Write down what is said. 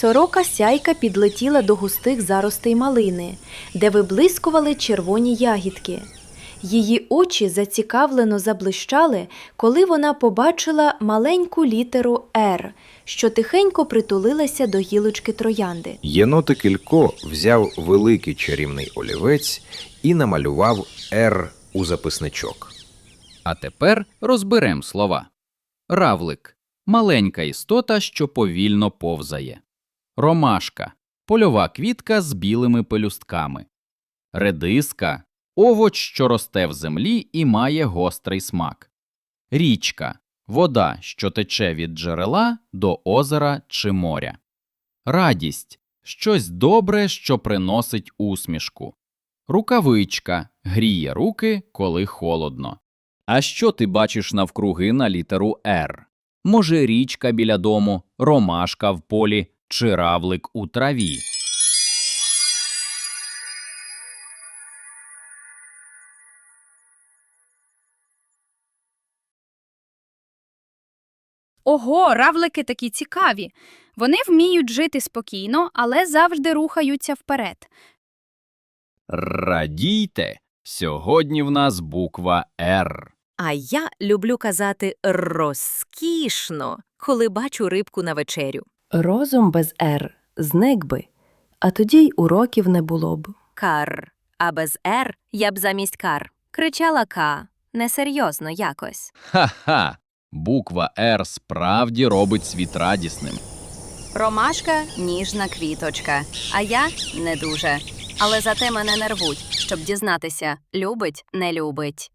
Сорока сяйка підлетіла до густих заростей малини, де виблискували червоні ягідки. Її очі зацікавлено заблищали, коли вона побачила маленьку літеру «Р», що тихенько притулилася до гілочки троянди. Єнотик Ілько взяв великий чарівний олівець і намалював «Р» у записничок. А тепер розберем слова. Равлик маленька істота, що повільно повзає. Ромашка польова квітка з білими пелюстками. Редиска овоч, що росте в землі і має гострий смак. Річка вода, що тече від джерела до озера чи моря. Радість щось добре, що приносить усмішку. Рукавичка гріє руки, коли холодно. А що ти бачиш навкруги на літеру Р? Може, річка біля дому, ромашка в полі чи равлик у траві? Ого, равлики такі цікаві. Вони вміють жити спокійно, але завжди рухаються вперед. Радійте! Сьогодні в нас буква Р. А я люблю казати розкішно, коли бачу рибку на вечерю. Розум без «р» зник би, а тоді й уроків не було б. Кар. А без «р» я б замість кар. Кричала К. Несерйозно якось. Ха-ха! Буква Р справді робить світ радісним. Ромашка ніжна квіточка, а я не дуже. Але зате мене не рвуть, щоб дізнатися, любить, не любить.